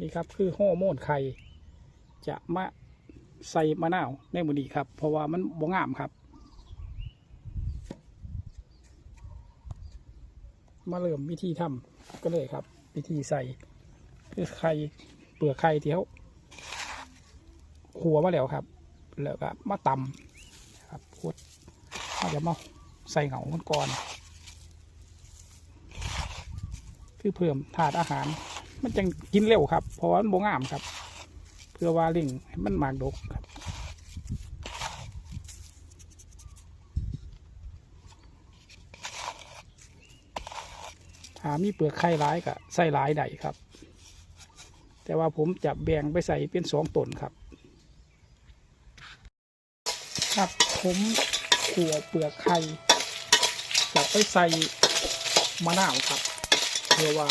นี่ครับคือฮอร์โมนไข่จะมาใส่มะนาวในมือนี้ครับ เพราะว่ามันบ่งามครับ มาเริ่มวิธีทำก็เลยครับ วิธีใส่คือไข่เปลือกไข่ที่เขาขัวมาแล้วครับ แล้วก็มาตำครับพดเราจะมาใส่เหงามันก่อน คือเพิ่มถาดอาหาร มันจังกินเร็วครับเพราะว่ามันบ่งามครับ เพื่อว่าลิงให้มันหมากดกครับถามีเปลือกไข่ร้ายก็ใส่ร้ายได้ครับ แต่ว่าผมจะแบ่งไปใส่เป็นสองตนครับ ครับผมขัวเปลือกไข่จะไปใส่มะนาวครับเพื่อว่า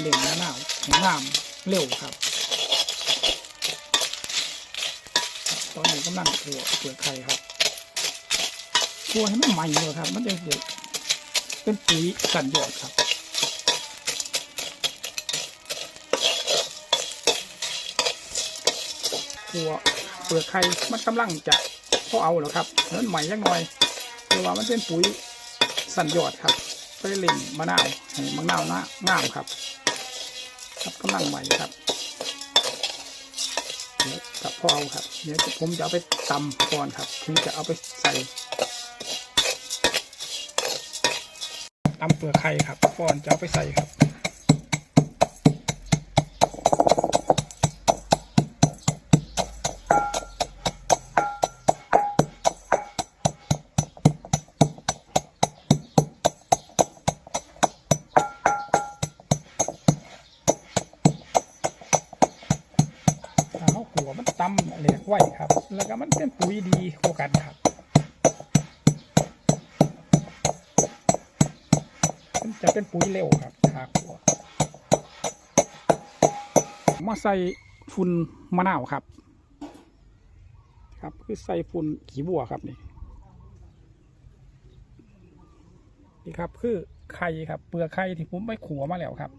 เล่งมะนาวให้งามเร็วครับ ตอนนี้กำลังขัวเปลือกไข่ครับขัวให้มันใหม่เลยครับ มันจะเป็นปุ๋ยสันยอดครับขัวเปลือกไข่มันกำลังจะพอเอาแล้วครับนั้นใหม่ยังหน่อยเพราะว่ามันเป็นปุ๋ยสันยอดครับไปเล่งมะนาวมะนาวน้างามครับ ครับกำลังใหม่ครับเดี๋ยวกับพอเอาครับ เดี๋ยวผมจะเอาไปตำก่อนครับถึงจะเอาไปใส่ตำเปลือกไข่ครับก่อนจะเอาไปใส่ครับ ปุ๋ยดีกว่ากันครับมันจะเป็นปุ๋ยเร็วครับถ้าขัวมาใส่ฝุ่นมะนาวครับ ครับคือใส่ฝุ่นขี้บัวครับนี่นี่ครับคือไข่ครับ เปลือกไข่ที่ผมไปขัวมาแล้วครับ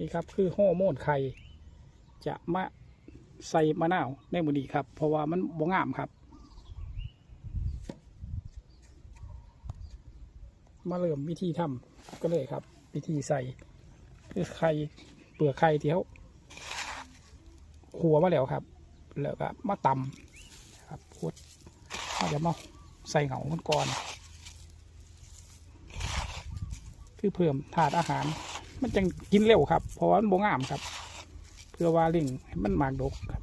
นี่ครับคือฮอร์โมนไข่จะมาใส่มะนาวในมือนี้ครับ เพราะว่ามันบ่งามครับ มาเริ่มวิธีทำก็เลยครับ วิธีใส่คือไข่เปลือกไข่ที่เขาขัวมาแล้วครับ แล้วก็มาตำครับพุดเราจะมาใส่เหงามันก่อน คือเพิ่มถาดอาหาร มันจังกินเร็วครับ เพราะว่ามันบ่งามครับ เพื่อว่าลิงให้มันหมากดกครับ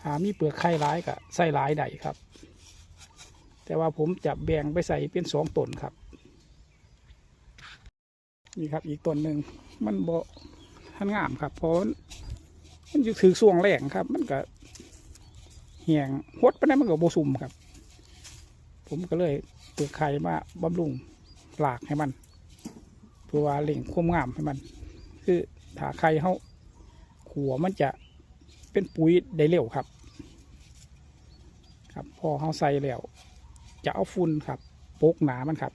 ถามีเปลือกไข่ร้ายก็ใส่ร้ายได้ครับ แต่ว่าผมจะแบ่งไปใส่เป็นสองตนครับ นี่ครับอีกตนหนึ่งมันบ่ทันงามครับเพราะมันอยู่ถือส่วงแรงครับ มันก็ เหี่ยงหดไปนั้นมันก็โบซุ่มครับ ผมก็เลยเปลือกไข่มาบำรุงหลากให้มันเพื่อว่าเล่งควมงามให้มัน คือถ้าไข่เขาขัวมันจะเป็นปุ๋ยได้เร็วครับ ครับพอเขาใส่แล้ว จะเอาฝุ่นครับโปกหนามันครับ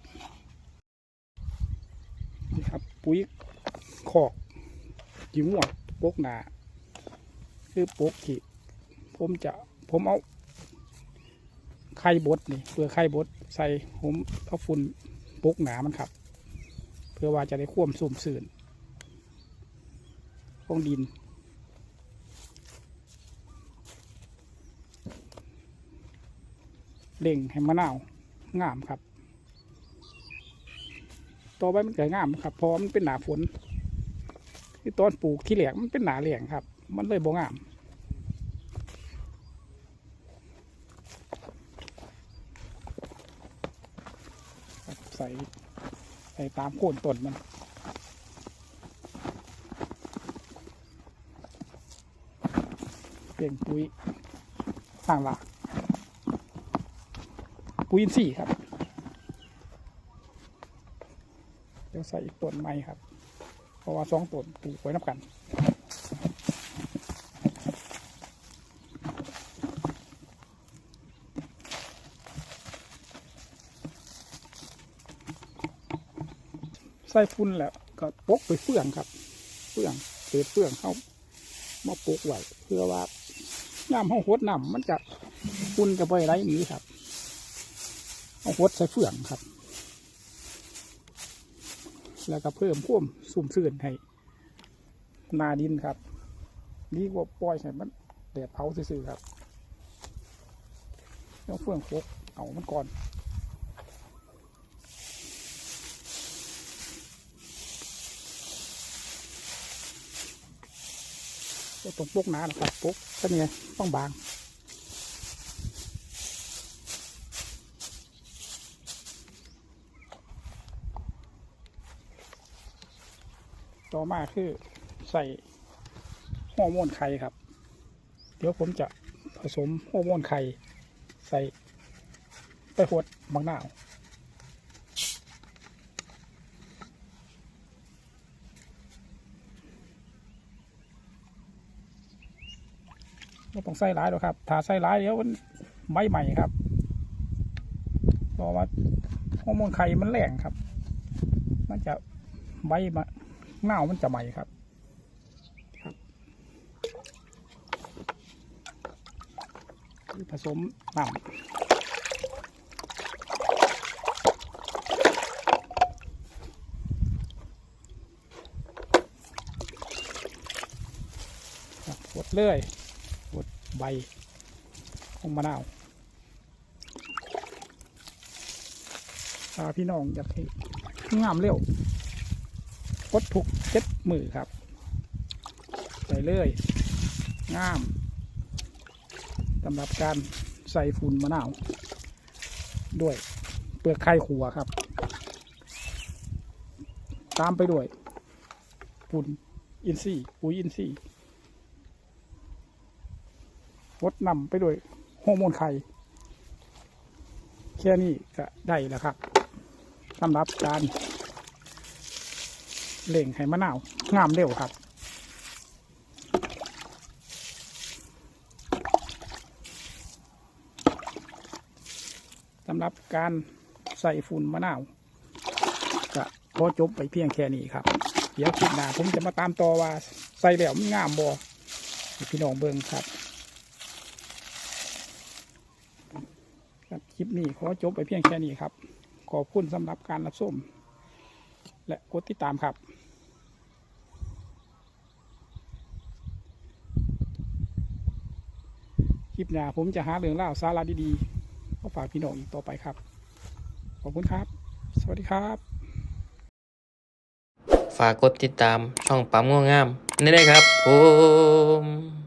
นี่ครับ ปุ๋ยคอกจิ๋วหมวดโปกหนา คือโปกที่ผมจะ ผมเอาไข่บดนี่เปลือกไข่บดใส่ผมเอาฝุ่นปุกหนามันครับ เพื่อว่าจะได้ควมสุ่มสื่นของดิน เล่งให้มะนาวงามครับ ต่อไปมันเกิดงามครับเพราะมันเป็นหนาฝนที่ตอนปลูกที่เหลียงมันเป็นหนาเหลียงครับ มันเลยบ่งาม ครับ ใส่ใส่ตามโคนต้นมันเปลี่ยนปุ๋ยข้างหลักปุ๋ยอินทรีย์ครับเดี๋ยวใส่อีกต้นไม้ครับ เพราะว่าสองต้นปลูกไว้นับกัน ใส่ฟุ้นแล้วก็ปกไปเฟื่องครับ เฟื่องเศษเฟื่องเข้ามาปกไว้เพื่อว่าย่ามห้องหดน้ำมันจะฟุ้นจะไปไรหนีครับเอาหดใส่เฟื่องครับ แล้วก็เพิ่มพ่วมสุ่มซื่นให้นาดินครับดีกว่าปล่อยให้มันแดดเผาซื่อๆครับแล้วเฟื่องปกเอามันก่อน ตรงปุ๊กหนานะครับปุ๊กก็เนี่ยต้องบางต่อมาคือใส่ฮอร์โมนไข่ครับ เดี๋ยวผมจะผสมฮอร์โมนไข่ใส่ไปหดบางหนาว ไม่ต้องใส่ร้ายหรอกครับ ถ้าใส่ร้ายเดี๋ยวมันไม่ใหม่ครับเพราะว่าฮอร์โมนไข่มันแรงครับ มันจะใบมาเน่ามันจะใหม่ครับครับคือผสมน้ำครับกดเลยกด ใบของมะนาวถ้าพี่น้องอยากให้งามเร็วกดถูกเจ็ดมือครับใส่เลยงามสำหรับการใส่ฝุ่นมะนาว ด้วยเปลือกไข่ขัวครับ ตามไปด้วยฝุ่นอินทรีย์ปุ๋ยอินทรีย์ งดนำไปด้วยฮอร์โมนไข่แค่นี้ก็ได้แล้วครับสำหรับการเล่งให้มะนาว งามเร็วครับสำหรับการใส่ฝุ่นมะนาวก็พอจบไปเพียงแค่นี้ครับ เดี๋ยวคลิปหน้าผมจะมาตามต่อว่า ใส่แล้วมันงามบ่พี่น้องเบิ่งครับ คลิปนี้ขอจบไปเพียงแค่นี้ครับ ขอบคุณสำหรับการรับชมและกดติดตามครับคลิปหน้าผมจะหาเรื่องเล่าสาระดีๆมาฝากพี่น้องอีกต่อไปครับ ขอบคุณครับ สวัสดีครับ ฝากกดติดตามช่องปั๊มง่วงงามนี่ได้ครับผม